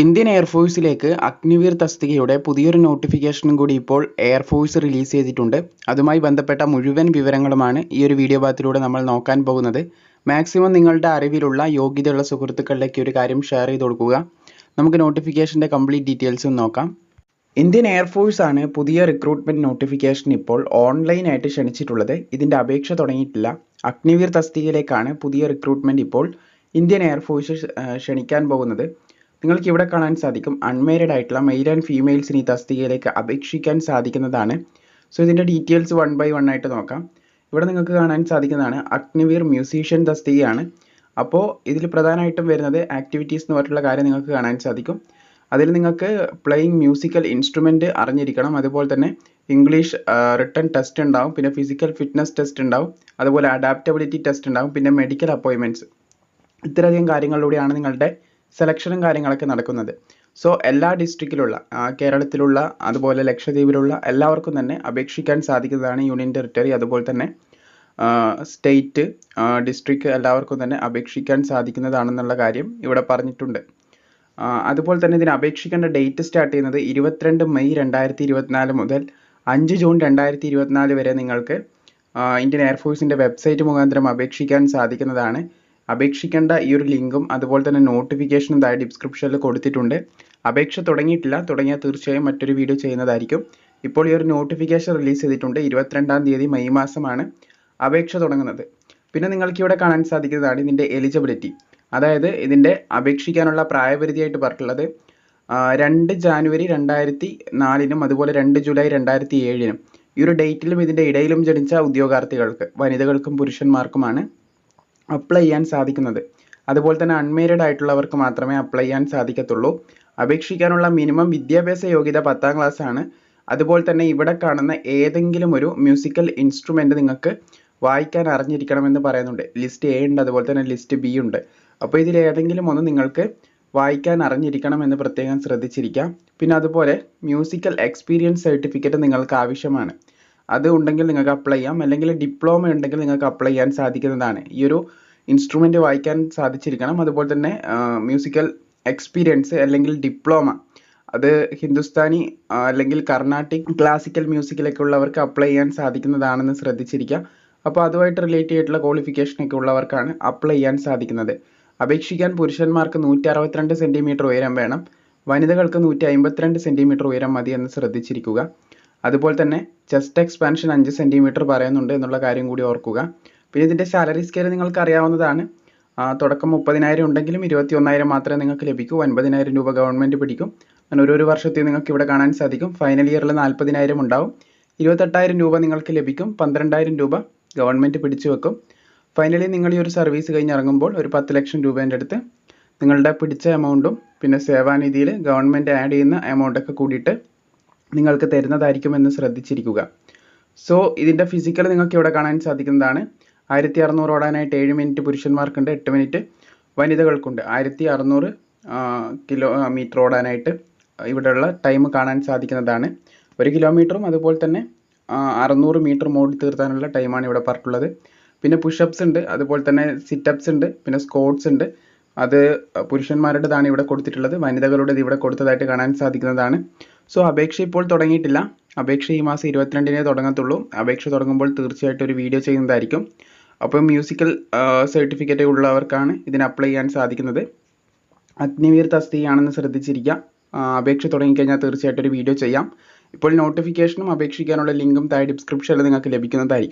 Indian എയർഫോഴ്സിലേക്ക് Agniveer തസ്തികയുടെ പുതിയൊരു നോട്ടിഫിക്കേഷനും കൂടി ഇപ്പോൾ എയർഫോഴ്സ് റിലീസ് ചെയ്തിട്ടുണ്ട്. അതുമായി ബന്ധപ്പെട്ട മുഴുവൻ വിവരങ്ങളുമാണ് ഈ ഒരു വീഡിയോ ഭാഗത്തിലൂടെ നമ്മൾ നോക്കാൻ പോകുന്നത്. മാക്സിമം നിങ്ങളുടെ അറിവിലുള്ള യോഗ്യതയുള്ള സുഹൃത്തുക്കളിലേക്ക് ഒരു കാര്യം ഷെയർ ചെയ്ത് കൊടുക്കുക. നമുക്ക് നോട്ടിഫിക്കേഷന്റെ കംപ്ലീറ്റ് ഡീറ്റെയിൽസും നോക്കാം. ഇന്ത്യൻ എയർഫോഴ്സ് ആണ് പുതിയ റിക്രൂട്ട്മെന്റ് നോട്ടിഫിക്കേഷൻ ഇപ്പോൾ ഓൺലൈനായിട്ട് ക്ഷണിച്ചിട്ടുള്ളത്. ഇതിന്റെ അപേക്ഷ തുടങ്ങിയിട്ടില്ല. അഗ്നിവീർ തസ്തികയിലേക്കാണ് പുതിയ റിക്രൂട്ട്മെന്റ് ഇപ്പോൾ ഇന്ത്യൻ എയർഫോഴ്സ് ക്ഷണിക്കാൻ പോകുന്നത്. നിങ്ങൾക്ക് ഇവിടെ കാണാൻ സാധിക്കും അൺമാരീഡ് ആയിട്ടുള്ള മെയിൽ ആൻഡ് ഫീമെയിൽസിന് ഈ തസ്തികയിലേക്ക് അപേക്ഷിക്കാൻ സാധിക്കുന്നതാണ്. സോ ഇതിന്റെ ഡീറ്റെയിൽസ് വൺ ബൈ വൺ ആയിട്ട് നോക്കാം. ഇവിടെ നിങ്ങൾക്ക് കാണാൻ സാധിക്കുന്നതാണ് അഗ്നിവീർ മ്യൂസീഷ്യൻ തസ്തികയാണ് അപ്പോൾ ഇതിൽ പ്രധാനമായിട്ടും വരുന്നത് ആക്ടിവിറ്റീസ് എന്ന് പറഞ്ഞിട്ടുള്ള കാര്യം നിങ്ങൾക്ക് കാണാൻ സാധിക്കും. അതിൽ നിങ്ങൾക്ക് പ്ലേയിങ് മ്യൂസിക്കൽ ഇൻസ്ട്രുമെന്റ് അറിഞ്ഞിരിക്കണം. അതുപോലെ തന്നെ ഇംഗ്ലീഷ് റിട്ടേൺ ടെസ്റ്റ് ഉണ്ടാവും. പിന്നെ ഫിസിക്കൽ ഫിറ്റ്നസ് ടെസ്റ്റ് ഉണ്ടാവും. അതുപോലെ അഡാപ്റ്റബിലിറ്റി ടെസ്റ്റ് ഉണ്ടാവും. പിന്നെ മെഡിക്കൽ അപ്പോയിൻമെന്റ്സ് ഇത്രയധികം കാര്യങ്ങളിലൂടെയാണ് നിങ്ങളുടെ സെലക്ഷനും കാര്യങ്ങളൊക്കെ നടക്കുന്നത്. സോ എല്ലാ ഡിസ്ട്രിക്റ്റിലുള്ള കേരളത്തിലുള്ള അതുപോലെ ലക്ഷദ്വീപിലുള്ള എല്ലാവർക്കും തന്നെ അപേക്ഷിക്കാൻ സാധിക്കുന്നതാണ് യൂണിയൻ ടെറിട്ടറി അതുപോലെ തന്നെ സ്റ്റേറ്റ് ഡിസ്ട്രിക്ട് എല്ലാവർക്കും തന്നെ അപേക്ഷിക്കാൻ സാധിക്കുന്നതാണെന്നുള്ള കാര്യം ഇവിടെ പറഞ്ഞിട്ടുണ്ട്. അതുപോലെ തന്നെ ഇതിന് അപേക്ഷിക്കേണ്ട ഡേറ്റ് സ്റ്റാർട്ട് ചെയ്യുന്നത് ഇരുപത്തിരണ്ട് മെയ് രണ്ടായിരത്തി ഇരുപത്തിനാല് മുതൽ അഞ്ച് ജൂൺ രണ്ടായിരത്തി ഇരുപത്തിനാല് വരെ നിങ്ങൾക്ക് ഇന്ത്യൻ എയർഫോഴ്സിന്റെ വെബ്സൈറ്റ് മുഖാന്തരം അപേക്ഷിക്കാൻ സാധിക്കുന്നതാണ്. അപേക്ഷിക്കേണ്ട ഈ ഒരു ലിങ്കും അതുപോലെ തന്നെ നോട്ടിഫിക്കേഷനും താഴെ ഡിസ്ക്രിപ്ഷനിൽ കൊടുത്തിട്ടുണ്ട്. അപേക്ഷ തുടങ്ങിയിട്ടില്ല. തുടങ്ങിയാൽ തീർച്ചയായും മറ്റൊരു വീഡിയോ ചെയ്യുന്നതായിരിക്കും. ഇപ്പോൾ ഈ ഒരു നോട്ടിഫിക്കേഷൻ റിലീസ് ചെയ്തിട്ടുണ്ട്. ഇരുപത്തിരണ്ടാം തീയതി മെയ് മാസമാണ് അപേക്ഷ തുടങ്ങുന്നത്. പിന്നെ നിങ്ങൾക്ക് ഇവിടെ കാണാൻ സാധിക്കുന്നതാണ് ഇതിന്റെ എലിജിബിലിറ്റി അതായത് ഇതിന്റെ അപേക്ഷിക്കാനുള്ള പ്രായപരിധിയായിട്ട് പറഞ്ഞിട്ടുള്ളത് രണ്ട് ജാനുവരി രണ്ടായിരത്തി നാലിനും അതുപോലെ രണ്ട് ജൂലൈ രണ്ടായിരത്തി ഏഴിനും ഈ ഒരു ഡേറ്റിലും ഇതിന്റെ ഇടയിലും ജനിച്ച ഉദ്യോഗാർത്ഥികൾക്ക് വനിതകൾക്കും പുരുഷന്മാർക്കുമാണ് അപ്ലൈ ചെയ്യാൻ സാധിക്കുന്നത്. അതുപോലെ തന്നെ അൺമേരിഡ് ആയിട്ടുള്ളവർക്ക് മാത്രമേ അപ്ലൈ ചെയ്യാൻ സാധിക്കത്തുള്ളൂ. അപേക്ഷിക്കാനുള്ള മിനിമം വിദ്യാഭ്യാസ യോഗ്യത പത്താം ക്ലാസ് ആണ്. അതുപോലെ തന്നെ ഇവിടെ കാണുന്ന ഏതെങ്കിലും ഒരു മ്യൂസിക്കൽ ഇൻസ്ട്രുമെന്റ് നിങ്ങൾക്ക് വായിക്കാൻ അറിഞ്ഞിരിക്കണമെന്ന് പറയുന്നുണ്ട്. ലിസ്റ്റ് എ ഉണ്ട് അതുപോലെ തന്നെ ലിസ്റ്റ് ബി ഉണ്ട്. അപ്പോൾ ഇതിൽ ഏതെങ്കിലും ഒന്ന് നിങ്ങൾക്ക് വായിക്കാൻ അറിഞ്ഞിരിക്കണം എന്ന് പ്രത്യേകം ശ്രദ്ധിച്ചിരിക്കാം. പിന്നെ അതുപോലെ മ്യൂസിക്കൽ എക്സ്പീരിയൻസ് സർട്ടിഫിക്കറ്റ് നിങ്ങൾക്ക് ആവശ്യമാണ്. അത് ഉണ്ടെങ്കിൽ നിങ്ങൾക്ക് അപ്ലൈ ചെയ്യാം. അല്ലെങ്കിൽ ഡിപ്ലോമ ഉണ്ടെങ്കിൽ നിങ്ങൾക്ക് അപ്ലൈ ചെയ്യാൻ സാധിക്കുന്നതാണ്. ഈ ഒരു ഇൻസ്ട്രുമെന്റ് വായിക്കാൻ സാധിച്ചിരിക്കണം. അതുപോലെ തന്നെ മ്യൂസിക്കൽ എക്സ്പീരിയൻസ് അല്ലെങ്കിൽ ഡിപ്ലോമ അത് ഹിന്ദുസ്ഥാനി അല്ലെങ്കിൽ കർണാട്ടിക് ക്ലാസിക്കൽ മ്യൂസിക്കിലൊക്കെ ഉള്ളവർക്ക് അപ്ലൈ ചെയ്യാൻ സാധിക്കുന്നതാണെന്ന് ശ്രദ്ധിച്ചിരിക്കുക. അപ്പോൾ അതുമായിട്ട് റിലേറ്റ് ചെയ്തിട്ടുള്ള ക്വാളിഫിക്കേഷനൊക്കെ ഉള്ളവർക്കാണ് അപ്ലൈ ചെയ്യാൻ സാധിക്കുന്നത്. അപേക്ഷിക്കാൻ പുരുഷന്മാർക്ക് നൂറ്റി അറുപത്തിരണ്ട് സെന്റിമീറ്റർ ഉയരം വേണം. വനിതകൾക്ക് നൂറ്റി അമ്പത്തിരണ്ട് സെന്റിമീറ്റർ ഉയരം മതി എന്ന് ശ്രദ്ധിച്ചിരിക്കുക. അതുപോലെ തന്നെ ചെസ്റ്റ് എക്സ്പാൻഷൻ അഞ്ച് സെന്റിമീറ്റർ പറയുന്നുണ്ട് എന്നുള്ള കാര്യം കൂടി ഓർക്കുക. പിന്നെ ഇതിന്റെ സാലറി സ്കെയിൽ നിങ്ങൾക്ക് അറിയാവുന്നതാണ്. തുടക്കം മുപ്പതിനായിരം ഉണ്ടെങ്കിലും ഇരുപത്തി ഒന്നായിരം മാത്രമേ നിങ്ങൾക്ക് ലഭിക്കൂ. ഒൻപതിനായിരം രൂപ ഗവൺമെന്റ് പിടിക്കും. അങ്ങനെ ഒരു ഒരു വർഷത്തിൽ നിങ്ങൾക്ക് ഇവിടെ കാണാൻ സാധിക്കും. ഫൈനൽ ഇയറിൽ നാൽപ്പതിനായിരം ഉണ്ടാവും. ഇരുപത്തെട്ടായിരം രൂപ നിങ്ങൾക്ക് ലഭിക്കും. പന്ത്രണ്ടായിരം രൂപ ഗവൺമെന്റ് പിടിച്ചു വെക്കും. ഫൈനലി നിങ്ങൾ ഈ ഒരു സർവീസ് കഴിഞ്ഞ് ഇറങ്ങുമ്പോൾ ഒരു പത്ത് ലക്ഷം രൂപേന്റെ അടുത്ത് നിങ്ങളുടെ പിടിച്ച എമൗണ്ടും പിന്നെ സേവാനിധിയിൽ ഗവൺമെന്റ് ആഡ് ചെയ്യുന്ന എമൗണ്ടൊക്കെ കൂടിയിട്ട് നിങ്ങൾക്ക് തരുന്നതായിരിക്കുമെന്ന് ശ്രദ്ധിച്ചിരിക്കുക. സോ ഇതിന്റെ ഫിസിക്കൽ നിങ്ങൾക്ക് ഇവിടെ കാണാൻ സാധിക്കുന്നതാണ്. ആയിരത്തി അറുന്നൂറ് ഓടാനായിട്ട് ഏഴ് മിനിറ്റ് പുരുഷന്മാർക്കുണ്ട് എട്ട് മിനിറ്റ് വനിതകൾക്കുണ്ട്. ആയിരത്തി അറുന്നൂറ് കിലോ മീറ്റർ ഓടാനായിട്ട് ഇവിടെയുള്ള ടൈം കാണാൻ സാധിക്കുന്നതാണ്. ഒരു കിലോമീറ്ററും അതുപോലെ തന്നെ അറുന്നൂറ് മീറ്റർ ഓടി തീർത്താനുള്ള ടൈമാണ് ഇവിടെ പറഞ്ഞിട്ടുള്ളത്. പിന്നെ പുഷപ്സ് ഉണ്ട് അതുപോലെ തന്നെ സിറ്റപ്സ് ഉണ്ട് പിന്നെ സ്കോട്ട്സ് ഉണ്ട്. അത് പുരുഷന്മാരുടേതാണ് ഇവിടെ കൊടുത്തിട്ടുള്ളത്. വനിതകളുടേത് ഇവിടെ കൊടുത്തതായിട്ട് കാണാൻ സാധിക്കുന്നതാണ്. സോ അപേക്ഷ ഇപ്പോൾ തുടങ്ങിയിട്ടില്ല. അപേക്ഷ ഈ മാസം ഇരുപത്തിരണ്ടിനേ തുടങ്ങത്തുള്ളൂ. അപേക്ഷ തുടങ്ങുമ്പോൾ തീർച്ചയായിട്ടും ഒരു വീഡിയോ ചെയ്യുന്നതായിരിക്കും. അപ്പോൾ മ്യൂസിക്കൽ സർട്ടിഫിക്കറ്റ് ഉള്ളവർക്കാണ് ഇതിന് അപ്ലൈ ചെയ്യാൻ സാധിക്കുന്നത്. അഗ്നിവീർ തസ്തിയാണെന്ന് ശ്രദ്ധിച്ചിരിക്കുക. അപേക്ഷ തുടങ്ങിക്കഴിഞ്ഞാൽ തീർച്ചയായിട്ടും ഒരു വീഡിയോ ചെയ്യാം. ഇപ്പോൾ നോട്ടിഫിക്കേഷനും അപേക്ഷിക്കാനുള്ള ലിങ്കും താഴെ ഡിസ്ക്രിപ്ഷനിൽ നിങ്ങൾക്ക് ലഭിക്കുന്നതായിരിക്കും.